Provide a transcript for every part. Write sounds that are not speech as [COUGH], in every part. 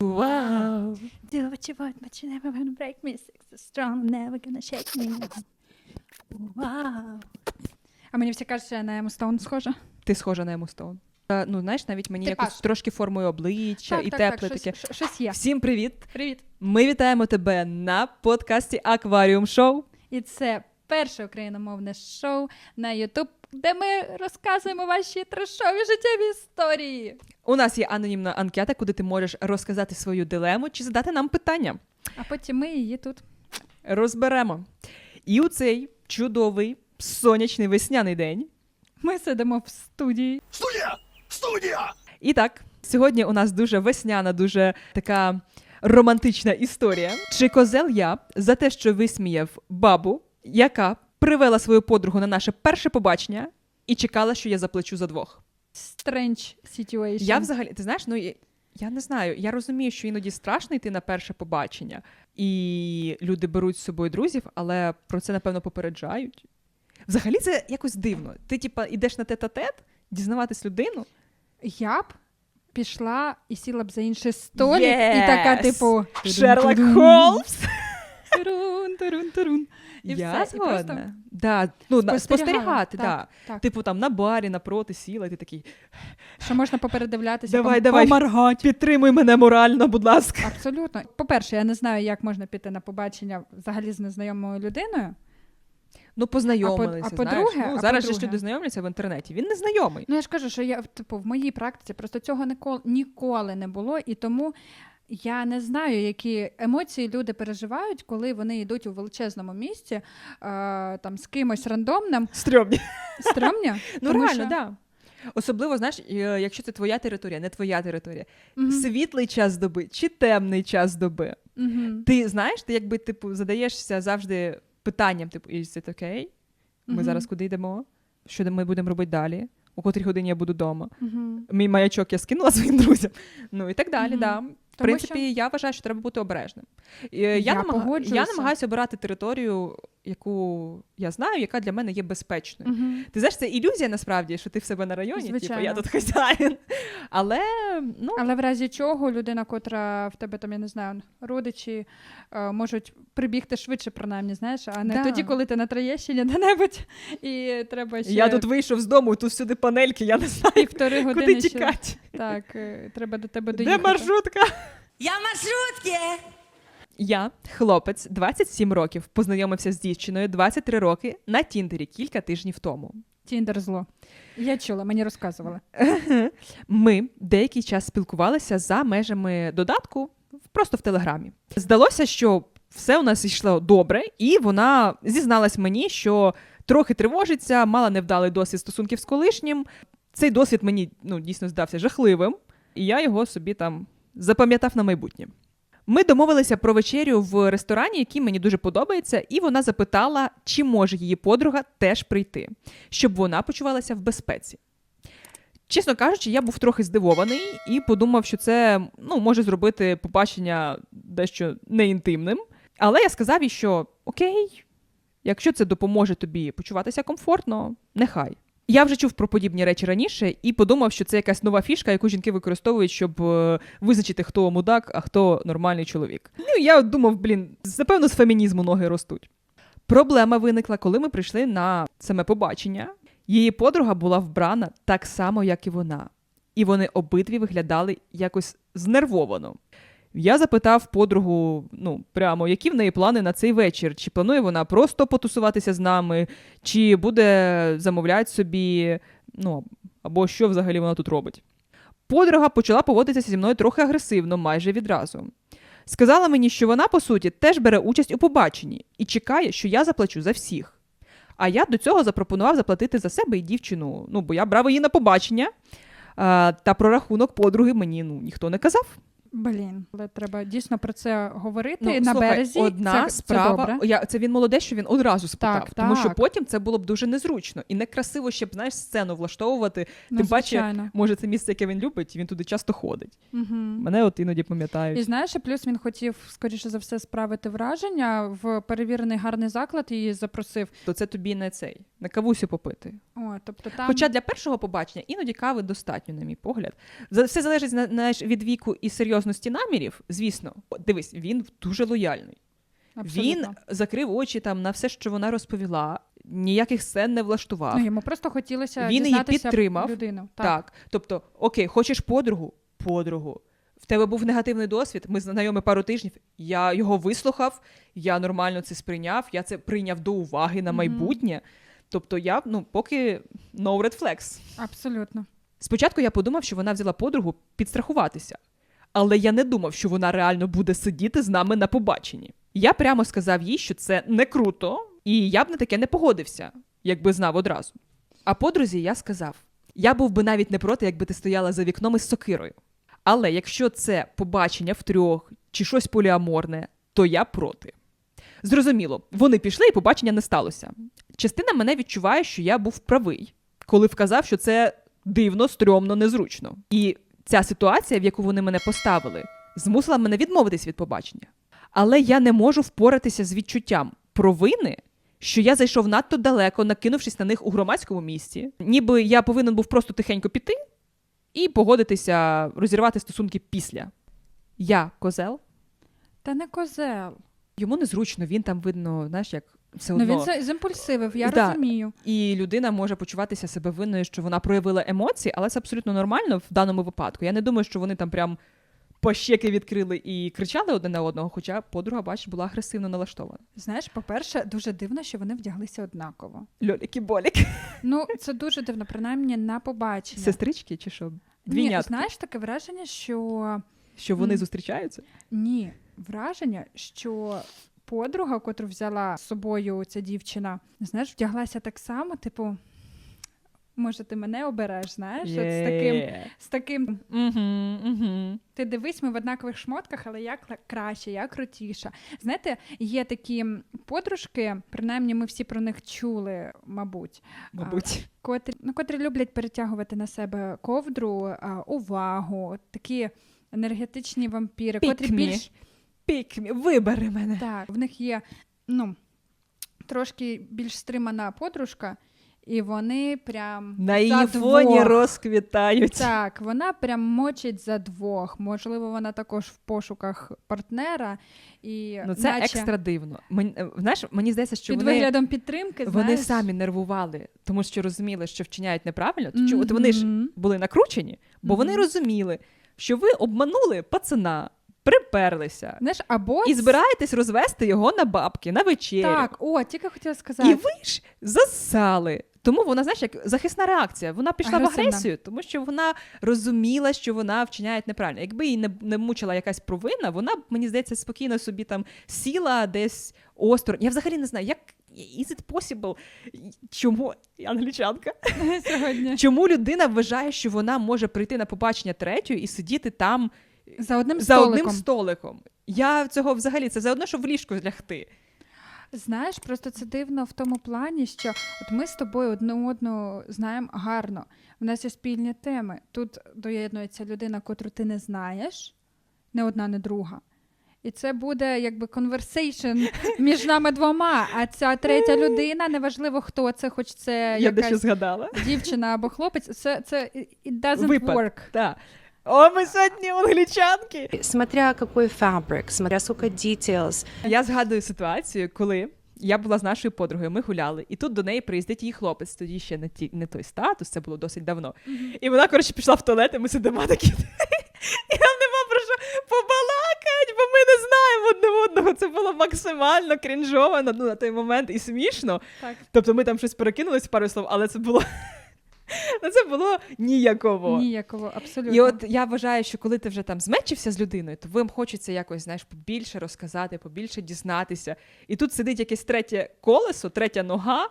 Вау! Do what you want, but you're never gonna break me. Six is strong, never gonna shake me. Вау. А мені всі кажуть, що я на Ему Стоун схожа. Ти схожа на Ему Стоун. Е, Ну, знаєш, навіть мені Типаж. якось трошки формою обличчя і тепле щось, таке. щ- Щось є. Всім привіт! Привіт. Ми вітаємо тебе на подкасті Акваріум Шоу. І це перше україномовне шоу на YouTube, де ми розказуємо ваші трешові життєві історії. У нас є анонімна анкета, куди ти можеш розказати свою дилему чи задати нам питання. А потім ми її тут. Розберемо. І у цей чудовий сонячний весняний день. Ми сидимо в студії. Студія! Студія! І так, сьогодні у нас дуже весняна, дуже така романтична історія. Чи козел я за те, що висміяв бабу, яка привела свою подругу на наше перше побачення і чекала, що я заплачу за двох. Strange situation. Я взагалі, ти знаєш, ну я, не знаю. Я розумію, що іноді страшно йти на перше побачення, і люди беруть з собою друзів, але про це напевно попереджають. Взагалі, це якось дивно. Ти, типа, йдеш на тет-а-тет, дізнаватись людину. Я б пішла і сіла б за інший столик, і така, типу. Шерлок Холмс. турун, турун, турун». І я все, і просто. Да, ну, спостерігала. спостерігати, Так, да. так. Типу там на барі напроти сіла, і ти такий Що можна попередивлятися, Давай, пом- давай. поморгати. підтримуй мене морально, будь ласка. Абсолютно. По-перше, я не знаю, як можна піти на побачення взагалі з незнайомою людиною. Ну, познайомилися. А по- а по-друге- знаєш. Ну, а зараз ж по-друге? люди знайомляться в інтернеті. Він не знайомий. Ну я ж кажу, що я типу в моїй практиці просто цього ніколи, ніколи не було, і тому я не знаю, які емоції люди переживають, коли вони йдуть у величезному місці е, там з кимось рандомним. Стрьомні. Стромня? [LAUGHS] Ну, Тому реально, що- да. Особливо, знаєш, е, якщо це твоя територія, не твоя територія. Мгм. Світлий час доби чи темний час доби. Мгм. Ти знаєш, ти якби типу задаєшся завжди питанням: типу, is it okay? Ми Мгм. зараз куди йдемо? Що ми будемо робити далі? У котрій годині я буду вдома? Мій маячок я скинула [LAUGHS] своїм друзям. Ну і так далі. Да. В принципі, я вважаю, що треба бути обережним. Е, Я, Я намага... я намагаюся обирати територію, яку я знаю, яка для мене є безпечною. Мгм. Ти знаєш, це ілюзія насправді, що ти в себе на районі, типу, я тут хазяїн. Але ну, Але в разі чого людина, котра в тебе там, я не знаю, родичі е, можуть прибігти швидше, принаймні, знаєш, а не Да. тоді, коли ти на Троєщині де-небудь, і треба ще я тут вийшов з дому, тут всюди панельки, я не знаю, півтори куди години. ще- Так, е, треба до тебе Де доїхати. маршрутка? Я в маршрутке! Я, хлопець, 27 років, познайомився з дівчиною 23 роки на Тіндері кілька тижнів тому. Тіндер зло. Я чула, мені розказували. Ми деякий час спілкувалися за межами додатку, просто в телеграмі. Здалося, що все у нас йшло добре, і вона зізналась мені, що трохи тривожиться, мала невдалий досвід стосунків з колишнім. Цей досвід мені ну, дійсно здався жахливим, і я його собі там запам'ятав на майбутнє. Ми домовилися про вечерю в ресторані, який мені дуже подобається, і вона запитала, чи може її подруга теж прийти, щоб вона почувалася в безпеці. Чесно кажучи, я був трохи здивований і подумав, що це ну, може зробити побачення дещо неінтимним. Але я сказав їй, що окей, якщо це допоможе тобі почуватися комфортно, нехай. Я вже чув про подібні речі раніше і подумав, що це якась нова фішка, яку жінки використовують, щоб е, визначити, хто мудак, а хто нормальний чоловік. Ну, я думав, блін, напевно, з фемінізму ноги ростуть. Проблема виникла, коли ми прийшли на саме побачення. Її подруга була вбрана так само, як і вона, і вони обидві виглядали якось знервовано. Я запитав подругу, ну прямо, які в неї плани на цей вечір? Чи планує вона просто потусуватися з нами, чи буде замовляти собі, ну або що взагалі вона тут робить? Подруга почала поводитися зі мною трохи агресивно, майже відразу. Сказала мені, що вона, по суті, теж бере участь у побаченні і чекає, що я заплачу за всіх. А я до цього запропонував заплатити за себе і дівчину. Ну, бо я брав її на побачення. Та про рахунок подруги мені ну, ніхто не казав. Блін, але треба дійсно про це говорити Ну, на слухай, березі. одна це, Це справа. добре. я, це він молодець, що він одразу спитав. Так, тому що потім це було б дуже незручно і некрасиво, щоб знаєш, сцену влаштовувати. Ну, Тим паче, може, це місце, яке він любить, він туди часто ходить. Мгм. Мене от іноді пам'ятають. І знаєш, плюс він хотів, скоріше за все, справити враження в перевірений гарний заклад і запросив. То це тобі не цей, не кавусю попити. О, тобто там Хоча для першого побачення іноді кави достатньо, на мій погляд. Все залежить зна- знаєш, від віку і серйозності намірів. Звісно, дивись, він дуже лояльний. Він закрив очі там на все, що вона розповіла, ніяких сцен не влаштував. Ну, йому просто хотілося Він її підтримав. людину. Так. Тобто, окей, хочеш подругу? Подругу. В тебе був негативний досвід, ми знайомі пару тижнів. Я його вислухав, я нормально це сприйняв, я це прийняв до уваги на майбутнє. Тобто, я ну поки no red flags. Абсолютно. Спочатку я подумав, що вона взяла подругу підстрахуватися, але я не думав, що вона реально буде сидіти з нами на побаченні. Я прямо сказав їй, що це не круто, і я б на таке не погодився, якби знав одразу. А подрузі я сказав: я був би навіть не проти, якби ти стояла за вікном із сокирою. Але якщо це побачення втрьох чи щось поліаморне, то я проти. Зрозуміло, вони пішли і побачення не сталося. Частина мене відчуває, що я був правий, коли вказав, що це дивно, стрьомно, незручно. І ця ситуація, в яку вони мене поставили, змусила мене відмовитись від побачення. Але я не можу впоратися з відчуттям провини, що я зайшов надто далеко, накинувшись на них у громадському місці. Ніби я повинен був просто тихенько піти і погодитися розірвати стосунки після. Я козел. Та не козел. Йому незручно, він там видно, знаєш, як все Ну одно. він за- зімпульсивив, я Да. розумію. І людина може почуватися себе винною, що вона проявила емоції, але це абсолютно нормально в даному випадку. Я не думаю, що вони там прям пощеки відкрили і кричали одне на одного, хоча подруга, бачиш, була агресивно налаштована. Знаєш, по-перше, дуже дивно, що вони вдяглися однаково. Льоліки-болік. Ну, це дуже дивно, принаймні на побачення. Сестрички чи що? Ні, Двійнятки? знаєш, таке враження, що Що вони зустрічаються? ні, враження, що подруга, котру взяла з собою ця дівчина, знаєш, вдяглася так само, типу. Може, ти мене обереш, знаєш? От з таким, з таким Угу, угу. Ти дивись, ми в однакових шмотках, але я краще, я крутіша. Знаєте, є такі подружки, принаймні ми всі про них чули, мабуть, Мабуть. котрі, ну, котрі люблять перетягувати на себе ковдру, а, увагу, такі енергетичні вампіри, котрі me. більш Пікмі, вибери мене. так, в них є ну, трошки більш стримана подружка, і вони прям На за її фоні двох. розквітають. Так, вона прям мочить за двох. Можливо, вона також в пошуках партнера. І Ну це наче екстра дивно. Мені, знаєш, мені здається, що під вони... виглядом підтримки. Вони знаєш, самі нервували, тому що розуміли, що вчиняють неправильно. Чому- От вони ж були накручені, бо вони розуміли, що ви обманули пацана, приперлися Знаєш, або і збираєтесь розвести його на бабки, на вечерю. Так, о, тільки хотіла сказати. І ви ж засали. Тому вона, знаєш, як захисна реакція. Вона пішла Агресивна. в агресію, тому що вона розуміла, що вона вчиняє неправильно. Якби її не, не мучила якась провина, вона б, мені здається, спокійно собі там сіла десь осторонь. Я взагалі не знаю, як is it possible? Чому англічанка? [LAUGHS] сьогодні. Чому людина вважає, що вона може прийти на побачення третьої і сидіти там За одним за столиком. одним столиком? Я цього взагалі це заодно, що в ліжку лягти. Знаєш, просто це дивно в тому плані, що от ми з тобою одну одну знаємо гарно. У нас є спільні теми. Тут доєднується людина, котру ти не знаєш, не одна, не друга. І це буде якби конверсейшн [LAUGHS] між нами двома. А ця третя людина, неважливо хто це, хоч це Я якась згадала. дівчина або хлопець, це, це it doesn't Випад. work. Так. О, ми сьогодні англічанки. Смотря какой фабрик, смотря сколько details. Я згадую ситуацію, коли я була з нашою подругою, ми гуляли, і тут до неї приїздить її хлопець, тоді ще не, ті, не той статус, це було досить давно. І вона, коротше, пішла в туалет, і ми сидимо такі. І нам нема про що побалакати, бо ми не знаємо одне одного. Це було максимально крінжово на, ну, на той момент і смішно. Так. Тобто ми там щось перекинулись пару слов, але це було. [LAUGHS] Ну, це було ніяково. Ніякого, абсолютно. І от я вважаю, що коли ти вже там змечився з людиною, то вам хочеться якось знаєш побільше розказати, побільше дізнатися. І тут сидить якесь третє колесо, третя нога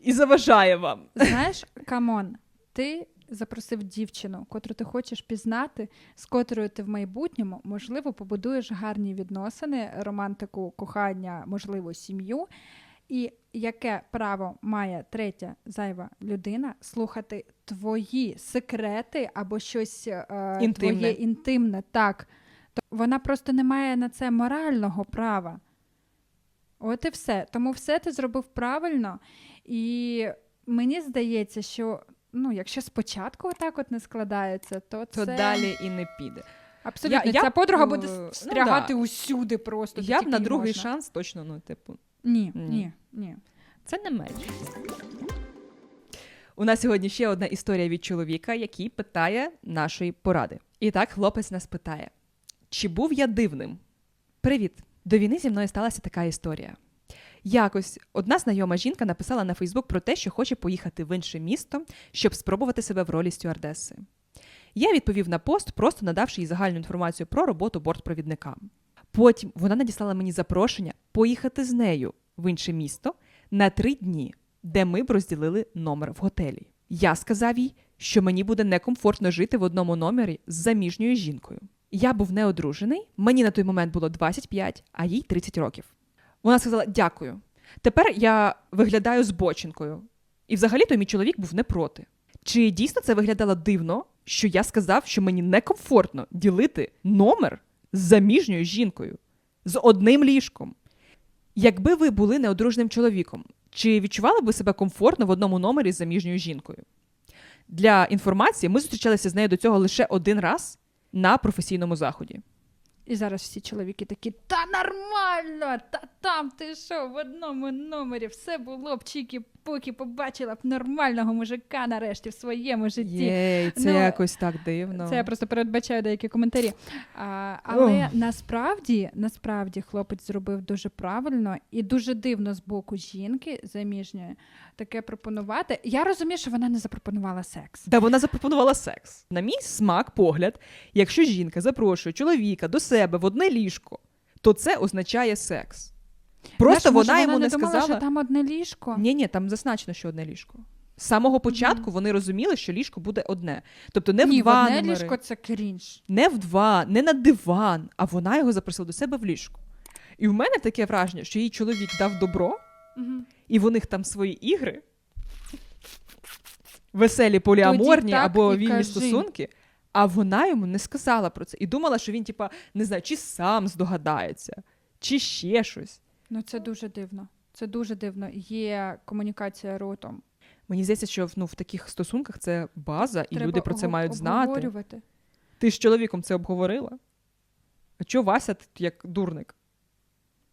і заважає вам. Знаєш, камон, ти запросив дівчину, котру ти хочеш пізнати, з котрою ти в майбутньому, можливо, побудуєш гарні відносини, романтику, кохання, можливо, сім'ю. І яке право має третя зайва людина слухати твої секрети або щось е, Інтимне. твоє інтимне, так. То вона просто не має на це морального права. От і все. Тому все ти зробив правильно. І мені здається, що ну, якщо спочатку отак от не складається, то, То це далі і не піде. абсолютно Я- я ця б, подруга е, буде ну да. усюди просто. Я б на другий можна. шанс точно, ну, типу, Ні, Ні. ні, ні. Це не меч. У нас сьогодні ще одна історія від чоловіка, який питає нашої поради. І так хлопець нас питає: чи був я дивним? Привіт! До війни зі мною сталася така історія. Якось одна знайома жінка написала на Фейсбук про те, що хоче поїхати в інше місто, щоб спробувати себе в ролі стюардеси. Я відповів на пост, просто надавши їй загальну інформацію про роботу бортпровідника. Потім вона надіслала мені запрошення поїхати з нею в інше місто на три дні, де ми б розділили номер в готелі. Я сказав їй, що мені буде некомфортно жити в одному номері з заміжньою жінкою. Я був неодружений, мені на той момент було 25, а їй 30 років. Вона сказала: Дякую. Тепер я виглядаю збочинкою. І взагалі то мій чоловік був не проти. Чи дійсно це виглядало дивно, що я сказав, що мені некомфортно ділити номер з заміжньою жінкою, з одним ліжком? Якби ви були неодружним чоловіком, чи відчували б себе комфортно в одному номері з заміжньою жінкою? Для інформації, ми зустрічалися з нею до цього лише один раз на професійному заході. І зараз всі чоловіки такі: та нормально! Та там ти що, в одному номері все було б чікі-пукі, побачила б нормального мужика нарешті в своєму житті. Єй, це Ну, якось так дивно. Це я просто передбачаю деякі коментарі. А, але Ох. насправді, насправді хлопець зробив дуже правильно і дуже дивно з боку жінки заміжньої таке пропонувати. Я розумію, що вона не запропонувала секс. Та вона запропонувала секс. На мій смак, погляд, якщо жінка запрошує чоловіка до себе в одне ліжко, то це означає секс. Просто Знаєш, може, вона йому не, не думала, сказала. що там одне ліжко. Ні, ні, там зазначено, що одне ліжко. З самого початку вони розуміли, що ліжко буде одне. Тобто не в Ні, два одне номери, ліжко це крінж. не в два, не на диван, а вона його запросила до себе в ліжко. І в мене таке враження, що їй чоловік дав добро, Угу. і в них там свої ігри. Веселі поліаморні так або і вільні кажи. стосунки. А вона йому не сказала про це. І думала, що він, типа, не знаю, чи сам здогадається, чи ще щось. Ну це дуже дивно. Це дуже дивно. Є комунікація ротом. Мені здається, що ну, в таких стосунках це база, і Треба люди про це ого- мають знати. обговорювати. Ти з чоловіком це обговорила? А чого Вася тут як дурник?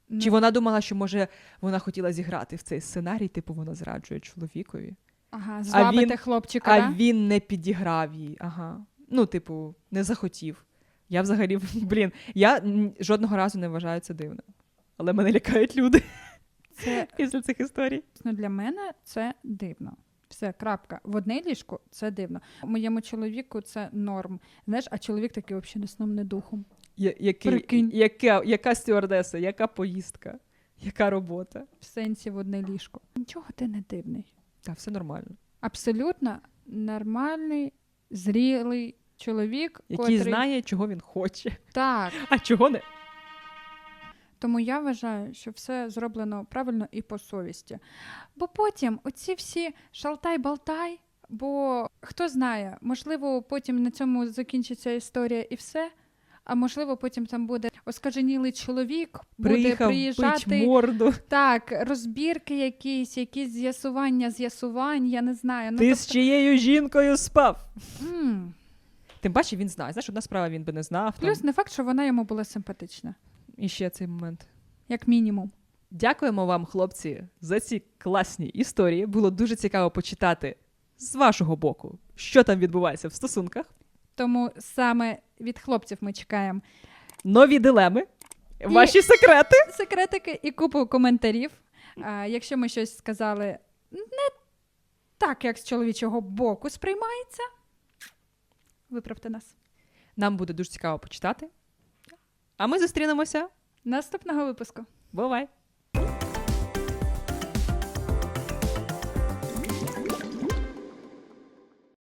Ну, Чи вона думала, що може вона хотіла зіграти в цей сценарій, типу вона зраджує чоловікові? Ага, звабити він- хлопчика. А да? він не підіграв їй. Ага. Ну, типу, не захотів. Я взагалі, [LAUGHS] блін, я м, жодного разу не вважаю це дивним. Але мене лякають люди [LAUGHS] Це [LAUGHS] після цих історій. ну, для мене це дивно. Все, крапка. В одне ліжко це дивно. Моєму чоловіку це норм. Знаєш, а чоловік такий взагалі не сном, не духом. Я, який, Прикинь. яка, яка стюардеса, яка поїздка, яка робота? В сенсі в одне ліжко. Нічого ти не дивний. Та все нормально. Абсолютно нормальний, зрілий чоловік, Який котрий... знає, чого він хоче, Так. а чого не. Тому я вважаю, що все зроблено правильно і по совісті. Бо потім оці всі шалтай-балтай, бо хто знає, можливо, потім на цьому закінчиться історія і все. А можливо, потім там буде оскаженілий чоловік, буде Приїхав приїжджати. бить морду. Так, розбірки якісь, якісь з'ясування, з'ясувань, я не знаю. Ну, Ти з чиєю жінкою спав? м. Тим паче він знає. Знаєш, одна справа він би не знав. Там. Плюс не факт, що вона йому була симпатична, І ще цей момент. як мінімум. Дякуємо вам, хлопці, за ці класні історії. Було дуже цікаво почитати з вашого боку, що там відбувається в стосунках. Тому саме від хлопців ми чекаємо Нові дилеми, ваші секрети. [LAUGHS] секретики і купу коментарів. А, якщо ми щось сказали не так, як з чоловічого боку сприймається, виправте нас. Нам буде дуже цікаво почитати. А ми зустрінемося. Наступного випуску. Бувай!